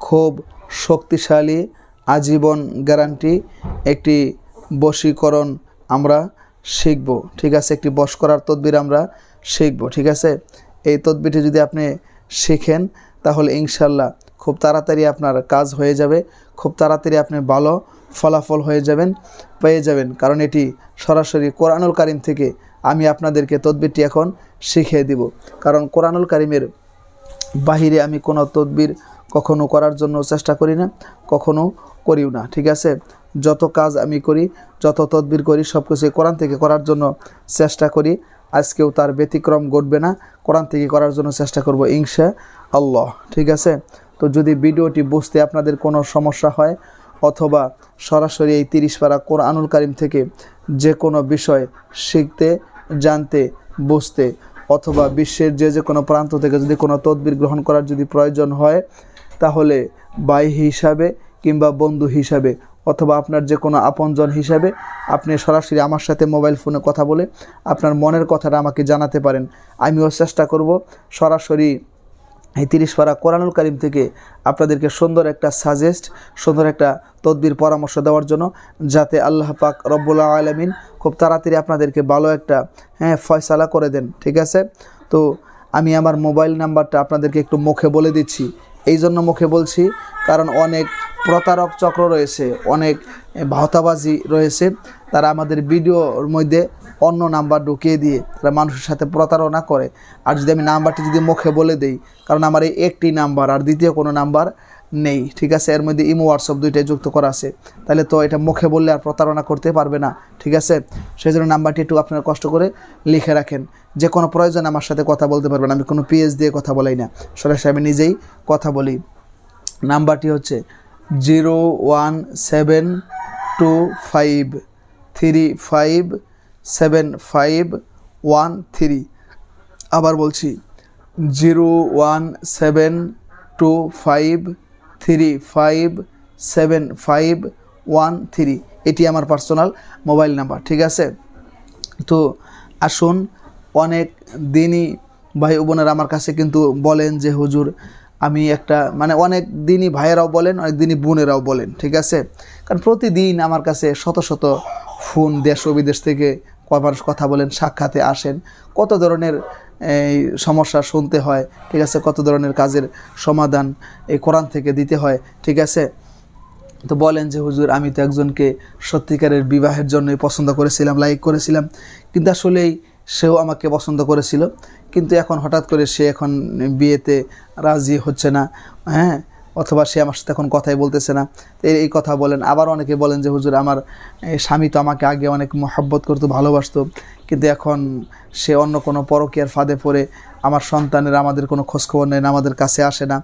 খুব শক্তিশালী আজীবন গ্যারান্টি, একটি বশীকরণ আমরা শিখব। ঠিক আছে, একটি বশ করার তদবির আমরা শিখব, ঠিক আছে? এই তদবিরটি যদি আপনি শিখেন, তাহলে ইনশাল্লাহ খুব তাড়াতাড়ি আপনার কাজ হয়ে যাবে, খুব তাড়াতাড়ি আপনি ভালো ফলাফল হয়ে যাবেন, পেয়ে যাবেন। কারণ এটি সরাসরি কোরআনুল কারিম থেকে আমি আপনাদেরকে তদবিরটি এখন শিখিয়ে দিব। কারণ কোরআনুল কারিমের বাহিরে আমি কোনো তদবির কখনো করার জন্য চেষ্টা করি না, কখনো করিও না, ঠিক আছে? যত কাজ আমি করি, যত তদবির করি সব কিছু কোরআন থেকে করার জন্য চেষ্টা করি, আজকেও তার ব্যতিক্রম ঘটবে না, কোরআন থেকে করার জন্য চেষ্টা করব ইনশা আল্লাহ ঠিক আছে? তো যদি ভিডিওটি বুঝতে আপনাদের কোনো সমস্যা হয়, অথবা সরাসরি এই তিরিশ পারা কোরআনুল কারিম থেকে যে কোনো বিষয় শিখতে, জানতে, বুঝতে অথবা বিশ্বের যে যে কোনো প্রান্ত থেকে যদি কোনো তদবির গ্রহণ করার যদি প্রয়োজন হয়, তাহলে বাই হিসাবে কিংবা বন্ধু হিসাবে, অথবা আপনার যে কোনো আপনজন হিসাবে আপনি সরাসরি আমার সাথে মোবাইল ফোনে কথা বলে আপনার মনের কথাটা আমাকে জানাতে পারেন। আমিও চেষ্টা করব সরাসরি এই তিরিশ পারা কোরআনুল কারিম থেকে আপনাদেরকে সুন্দর একটা সাজেস্ট সুন্দর একটা তদবির পরামর্শ দেওয়ার জন্য যাতে আল্লাহ পাক রব্বুল্লাহ আলমিন খুব তাড়াতাড়ি আপনাদেরকে ভালো একটা হ্যাঁ ফয়সালা করে দেন, ঠিক আছে? তো আমি আমার মোবাইল নাম্বারটা আপনাদেরকে একটু মুখে বলে দিচ্ছি। এই জন্য মুখে বলছি, কারণ অনেক প্রতারক চক্র রয়েছে, অনেক ভাওতাবাজি রয়েছে। তারা আমাদের ভিডিওর মধ্যে অন্য নাম্বার ঢুকিয়ে দিয়ে তারা মানুষের সাথে প্রতারণা করে। আর যদি আমি নাম্বারটি যদি মুখে বলে দেই, কারণ আমার এই একটি নাম্বার আর দ্বিতীয় কোনো নাম্বার নেই, ঠিক আছে? এর মধ্যে ইমো, হোয়াটসঅ্যাপ দুইটাই যুক্ত করা আছে। তাহলে তো এটা মুখে বললে আর প্রতারণা করতে পারবে না, ঠিক আছে? সেই জন্য নাম্বারটি একটু আপনারা কষ্ট করে লিখে রাখেন। যে কোনো প্রয়োজন আমার সাথে কথা বলতে পারবেন, আমি কোনো পিএস দিয়ে কথা বলাই না। সরাসরি আমি নিজেই কথা বলি। নাম্বারটি হচ্ছে zero one seven two five three five seven five one three আবার বলছি zero one seven two five three five seven five one three এটি আমার পার্সোনাল মোবাইল নাম্বার ঠিক আছে? তো আসুন, অনেক দিনই ভাই বোনেরা আমার কাছে কিন্তু বলেন যে, হুজুর, আমি একটা মানে অনেক দিনই ভাইয়েরাও বলেন, অনেক দিনই বোনেরাও বলেন, ঠিক আছে? কারণ প্রতিদিন আমার কাছে শত শত ফোন দেশ ও বিদেশ থেকে মানুষ কথা বলেন, সাক্ষাতে আসেন, কত ধরনের, এই, সমস্যা শুনতে হয়, ঠিক আছে, কত ধরনের কাজের সমাধান এই কোরআন থেকে দিতে হয়, ঠিক আছে? তো বলেন যে, হুজুর, আমি তো একজনকে সত্যিকারের বিবাহের জন্যই পছন্দ করেছিলাম, লাইক করেছিলাম, কিন্তু আসলেই সেও আমাকে পছন্দ করেছিল, কিন্তু এখন হঠাৎ করে সে এখন বিয়েতে রাজি হচ্ছে না। হ্যাঁ? অথবা সে আমার সাথে এখন কথাই বলতেছে না। এই কথা বলেন। আবার অনেকে বলেন যে, হুজুর, আমার স্বামী তো আমাকে আগে অনেক মহব্বত করতো, ভালোবাসতো। কিন্তু এখন সে অন্য কোনো পরকীয়ার ফাঁদে পড়ে, আমার সন্তানের আমাদের কোনো খোঁজখবর নেয় না, আমাদের কাছে আসে না।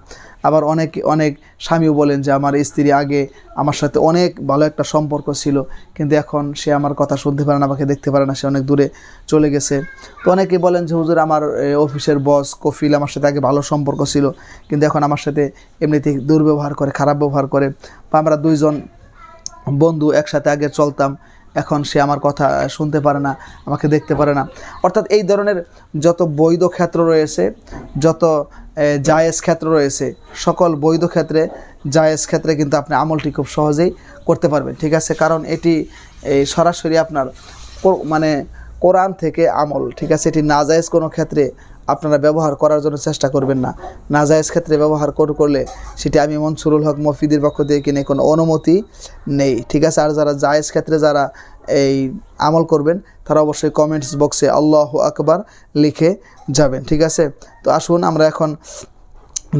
আবার অনেক অনেক স্বামীও বলেন যে, আমার স্ত্রী আগে আমার সাথে অনেক ভালো একটা সম্পর্ক ছিল, কিন্তু এখন সে আমার কথা শুনতে পারে না, আমাকে দেখতে পারে না, সে অনেক দূরে চলে গেছে। তো অনেকে বলেন যে, হুজুর, আমার অফিসের বস কফিল আমার সাথে আগে ভালো সম্পর্ক ছিল, কিন্তু এখন আমার সাথে এমনিতেই দুর্ব্যবহার করে, খারাপ ব্যবহার করে। বা আমরা দুইজন বন্ধু একসাথে আগে চলতাম এখন সে আমার কথা শুনতে পারে না, আমাকে দেখতে পারে না। অর্থাৎ এই ধরনের যত বৈধ ক্ষেত্র রয়েছে, যত জায়েজ ক্ষেত্র রয়েছে, সকল বৈধ ক্ষেত্রে, জায়েজ ক্ষেত্রে কিন্তু আপনি আমলটি খুব সহজেই করতে পারবেন, ঠিক আছে? কারণ এটি এই সরাসরি আপনার মানে কোরআন থেকে আমল, ঠিক আছে? এটি নাজায়েজ কোনো ক্ষেত্রে আপনারা ব্যবহার করার জন্য চেষ্টা করবেন না। নাজায়েজ ক্ষেত্রে ব্যবহার করলে সেটি আমি মনসুরুল হক মফিদের পক্ষ থেকে কিনে কোনো অনুমতি নেই। ঠিক আছে, আর যারা জায়েজ ক্ষেত্রে যারা এই আমল করবেন, তারা অবশ্যই কমেন্টস বক্সে আল্লাহ আকবার লিখে যাবেন। ঠিক আছে? তো আসুন আমরা এখন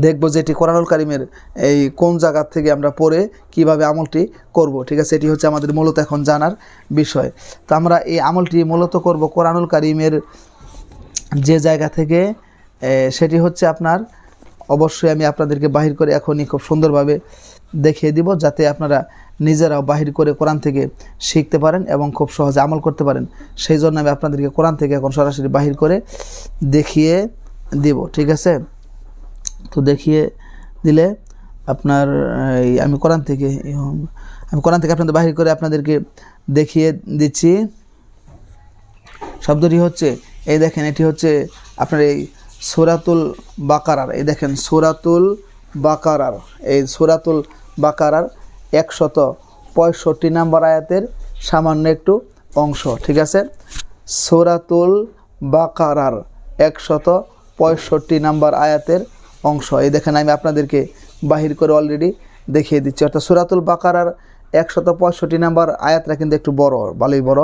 দেখব যে এটি কোরআনুল কারিমের এই কোন জায়গার থেকে আমরা পড়ে কীভাবে আমলটি করব। ঠিক আছে, এটি হচ্ছে আমাদের মূলত এখন জানার বিষয়। তো আমরা এই আমলটি মূলত করব কোরআনুল কারিমের যে জায়গা থেকে সেটি হচ্ছে আপনার, অবশ্যই আমি আপনাদেরকে বাহির করে এখনই খুব সুন্দরভাবে দেখিয়ে দিব, যাতে আপনারা নিজেরাও বাহির করে কোরআন থেকে শিখতে পারেন এবং খুব সহজে আমল করতে পারেন। সেই জন্য আমি আপনাদেরকে কোরআন থেকে এখন সরাসরি বাহির করে দেখিয়ে দিব, ঠিক আছে? তো দেখিয়ে দিলে আপনার, এই, আমি কোরআন থেকে, আমি কোরআন থেকে আপনাদের বাহির করে আপনাদেরকে দেখিয়ে দিচ্ছি। শব্দটি হচ্ছে এই দেখেন, এটি হচ্ছে আপনার এই সোরাতুল বাকারার। এই দেখেন, সোরাতুল বাকারার। এই সোরাতুল বাকারার একশত পঁয়ষট্টি নাম্বার আয়াতের সামান্য একটু অংশ, ঠিক আছে? সোরাতুল বাকারার একশত পঁয়ষট্টি নাম্বার আয়াতের অংশ। এই দেখেন, আমি আপনাদেরকে বাহির করে অলরেডি দেখিয়ে দিচ্ছি। অর্থাৎ সুরাতুল বাকারার একশত পঁয়ষট্টি নাম্বার আয়াতটা কিন্তু একটু বড়, ভালোই বড়।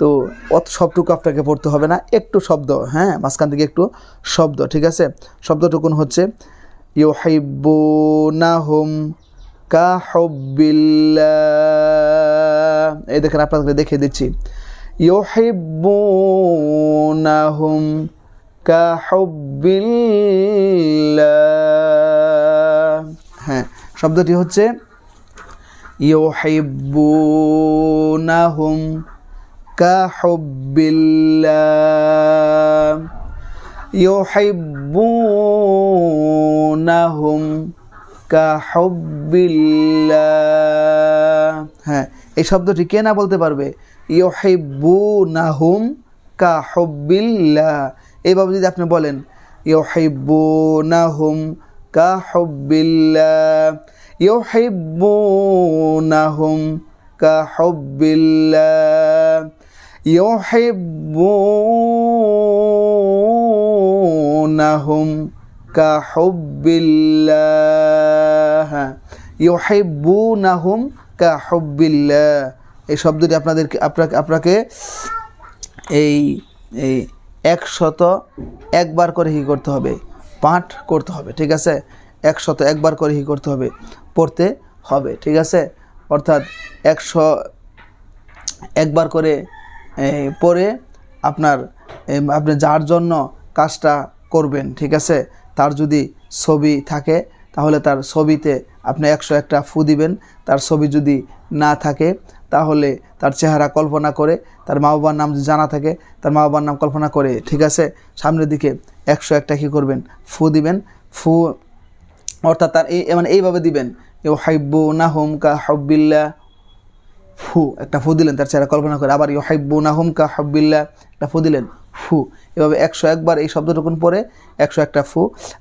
তো অত সবটুকু আপনাকে পড়তে হবে না। একটু শব্দ হ্যাঁ মাঝখান থেকে একটু শব্দ, ঠিক আছে? শব্দটুকুন হচ্ছে ইউহাইবুনাহুম কা হব্বিল্লাহ এই দেখেন, আপনাদেরকে দেখিয়ে দিচ্ছি। ইউহিব্বুনাহুম কা হব্বিল্লাহ হ্যাঁ শব্দটি হচ্ছে, ইউহিব্বুনাহুম কা হব্বিল্লাহ ইউহিব্বুনাহুম কা হব্বিল্লাহ হ্যাঁ এই শব্দটি কে না বলতে পারবে? ইউহিব্বুনাহুম কা হব্বিল্লাহ এইভাবে যদি আপনি বলেন ইউহিব্বুনাহুম কা হব্বিল্লাহ ইউহিব্বুনাহুম কা হব্বিল্লাহ ইউহিব্বুনাহুম কা হব্বিল্লাহ ইউহিব্বুনাহুম কা হব্বিল্লাহ এই শব্দটি আপনাদেরকে আপনাকে আপনাকে এই এই একশত একবার করে হি করতে হবে। পাঠ করতে হবে, ঠিক আছে? একশত একবার করে হি করতে হবে, পড়তে হবে, ঠিক আছে? অর্থাৎ একশো একবার করে পড়ে আপনার আপনি যার জন্য কাজটা করবেন, ঠিক আছে? তার যদি ছবি থাকে, তাহলে তার ছবিতে আপনি একশো একটা ফু দিবেন। তার ছবি যদি না থাকে, তাহলে তার চেহারা কল্পনা করে, তার মা বাবার নাম জানা থাকে, তার মা বাবার নাম কল্পনা করে, ঠিক আছে? সামনের দিকে একশো একটা কী করবেন? ফু দিবেন। ফু অর্থাৎ তার এই মানে এইভাবে দিবেন। ইউ হাইব্বু না হুম কা হব্বিল্লা ফু, একটা ফু দিলেন, তার চেহারা কল্পনা করে, আবার ইউ হাইব্বু না হুম কা হব্বিল্লা একটা ফু দিলেন, ফু। এভাবে একশো একবার এই শব্দটুকুন পরে একশো একটা ফু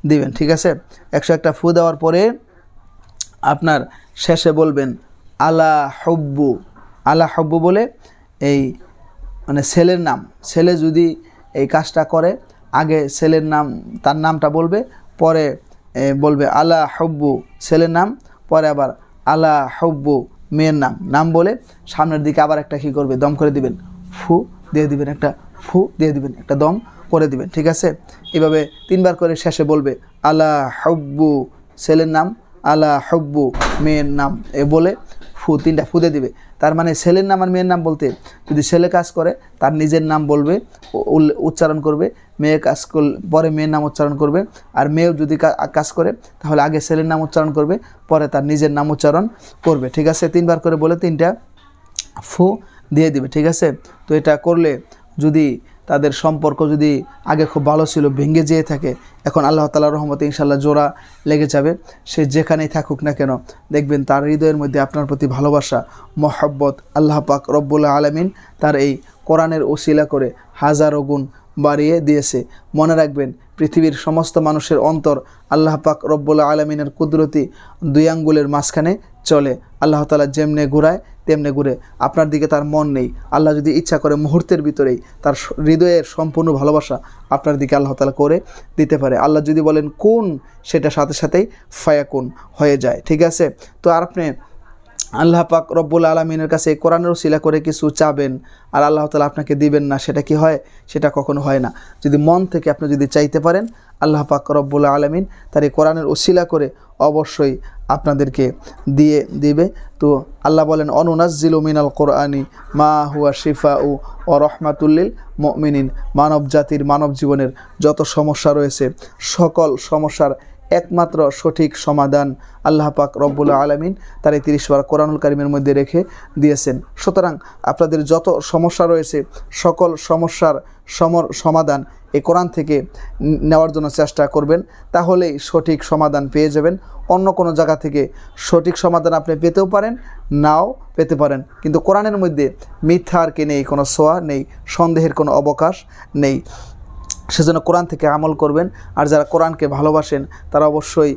দিবেন, ঠিক আছে? একশো একটা ফু দেওয়ার পরে আপনার শেষে বলবেন, আলা হব্বু। আলা হব্বু বলে এই মানে ছেলের নাম। ছেলে যদি এই কাজটা করে, আগে ছেলের নাম, তার নামটা বলবে, পরে বলবে আলা হব্বু, ছেলের নাম, পরে আবার আলা হব্বু। মেয়ের নাম। নাম বলে সামনের দিকে আবার একটা কী করবে? দম করে দিবেন। ফু দিয়ে দিবেন একটা, ফু দিয়ে দিবেন একটা দম করে দিবেন, ঠিক আছে? এভাবে তিনবার করে শেষে বলবে আলা হব্বু, ছেলের নাম আলা হব্বু, মেয়ের নাম এ বলে ফু, তিনটা ফুদে দিবে। তার মানে ছেলের নাম আর মেয়ের নাম বলতে, যদি ছেলে কাজ করে, তার নিজের নাম বলবে উচ্চারণ করবে, মেয়ে কাজ করলে পরে মেয়ের নাম উচ্চারণ করবে, আর মেয়েও যদি কাজ করে, তাহলে আগে ছেলের নাম উচ্চারণ করবে, পরে তার নিজের নাম উচ্চারণ করবে। ঠিক আছে? তিনবার করে বলে তিনটা ফু দিয়ে দিবে। ঠিক আছে? তো এটা করলে যদি তাদের সম্পর্ক যদি আগে খুব ভালো ছিল, ভেঙে যেয়ে থাকে, এখন আল্লাহ তালার রহমতে ইনশাল্লাহ জোড়া লেগে যাবে। সে যেখানেই থাকুক না কেন, দেখবেন তার হৃদয়ের মধ্যে আপনার প্রতি ভালোবাসা, মহব্বত, আল্লাহ পাক রব্বুল্লাহ আলমিন তার এই কোরআনের ওসিলা করে হাজারো গুণ বাড়িয়ে দিয়েছে। মনে রাখবেন, পৃথিবীর সমস্ত মানুষের অন্তর আল্লাহ পাক রব্বুল্লাহ আলমিনের কুদরতি দুই আঙ্গুলের মাঝখানে চলে। আল্লাহ তালা যেমনে ঘুরায়, তেমনে ঘুরে। আপনার দিকে তার মন নেই। আল্লাহ যদি ইচ্ছা করে মুহূর্তের ভিতরেই তার হৃদয়ের সম্পূর্ণ ভালোবাসা আপনার দিকে আল্লাহ তালা করে দিতে পারে। আল্লাহ যদি বলেন, কোন? সেটা সাথে সাথেই ফায়াকুন হয়ে যায়। ঠিক আছে? তো আর আপনি আল্লাহ পাক রব্বুল আলমিনের কাছে কোরআনের শিলা করে কিছু চাবেন আর আল্লাহ তালা আপনাকে দিবেন না, সেটা কি হয়? সেটা কখনো হয় না। যদি মন থেকে আপনি যদি চাইতে পারেন, আল্লাহ পাক রব্বুল আলমিন তার এই কোরআনের ওসিলা করে অবশ্যই আপনাদেরকে দিয়ে দিবে। তো আল্লাহ বলেন, অনুনাজ্জিলু মিনাল কোরআনি মা হুয়া শিফা উ ও রহমাতুল্লিল মিনিন মানব জাতির মানব জীবনের যত সমস্যা রয়েছে, সকল সমস্যার একমাত্র সঠিক সমাধান আল্লাহ পাক রব্বুল আলমিন তার এই তিরিশ বার কোরআনুল কারিমের মধ্যে রেখে দিয়েছেন। সুতরাং আপনাদের যত সমস্যা রয়েছে, সকল সমস্যার সমর সমাধান এই কোরআন থেকে নেওয়ার জন্য চেষ্টা করবেন, তাহলেই সঠিক সমাধান পেয়ে যাবেন। অন্য কোনো জায়গা থেকে সঠিক সমাধান আপনি পেতেও পারেন, নাও পেতে পারেন। কিন্তু কোরআনের মধ্যে মিথ্যার কে নেই, কোনো সোয়া নেই, সন্দেহের কোনো অবকাশ নেই। সেজন্য কোরআন থেকে আমল করবেন। আর যারা কোরআনকে ভালোবাসেন, তারা অবশ্যই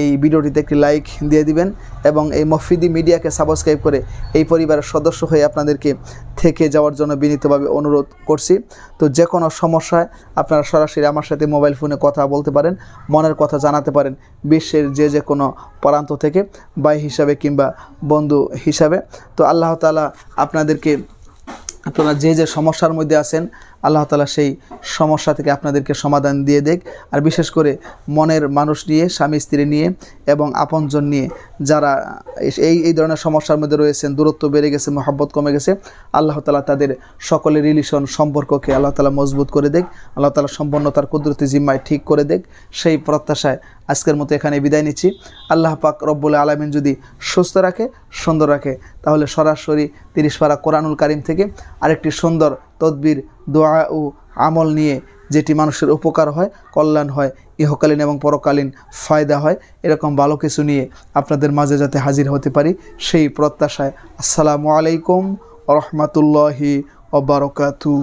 এই ভিডিওটিতে একটি লাইক দিয়ে দিবেন এবং এই মফিদি মিডিয়াকে সাবস্ক্রাইব করে এই পরিবারের সদস্য হয়ে আপনাদেরকে থেকে যাওয়ার জন্য বিনীতভাবে অনুরোধ করছি। তো যে কোনো সমস্যায় আপনারা সরাসরি আমার সাথে মোবাইল ফোনে কথা বলতে পারেন, মনের কথা জানাতে পারেন বিশ্বের যে যে কোনো প্রান্ত থেকে, ভাই হিসাবে কিংবা বন্ধু হিসাবে। তো আল্লাহ তালা আপনাদেরকে, আপনারা যে যে সমস্যার মধ্যে আছেন আল্লাহ তালা সেই সমস্যা থেকে আপনাদেরকে সমাধান দিয়ে দেখ। আর বিশেষ করে মনের মানুষ নিয়ে, স্বামী, স্ত্রী নিয়ে এবং আপনজন নিয়ে যারা এই এই ধরনের সমস্যার মধ্যে রয়েছেন, দূরত্ব বেড়ে গেছে, মহাব্বত কমে গেছে, আল্লাহ তালা তাদের সকলের রিলেশন সম্পর্ককে আল্লাহ তালা মজবুত করে দেখ। আল্লাহ তালা সম্পন্ন তার কুদরতি জিম্মায় ঠিক করে দেখ। সেই প্রত্যাশায় আজকের মতো এখানে বিদায় নিচ্ছি। আল্লাহ পাক রব্বুল আলমিন যদি সুস্থ রাখে, সুন্দর রাখে, তাহলে সরাসরি তিরিশ পারা কোরআনুল কারিম থেকে আরেকটি সুন্দর তদবির, দোয়া ও আমল নিয়ে যেটি মানুষের উপকার হয়, কল্যাণ হয়, ইহকালীন এবং পরকালীন ফায়দা হয়, এরকম ভালো কিছু নিয়ে আপনাদের মাঝে যাতে হাজির হতে পারি, সেই প্রত্যাশায় আসসালামু আলাইকুম রহমতুল্লাহি ওবরকাতু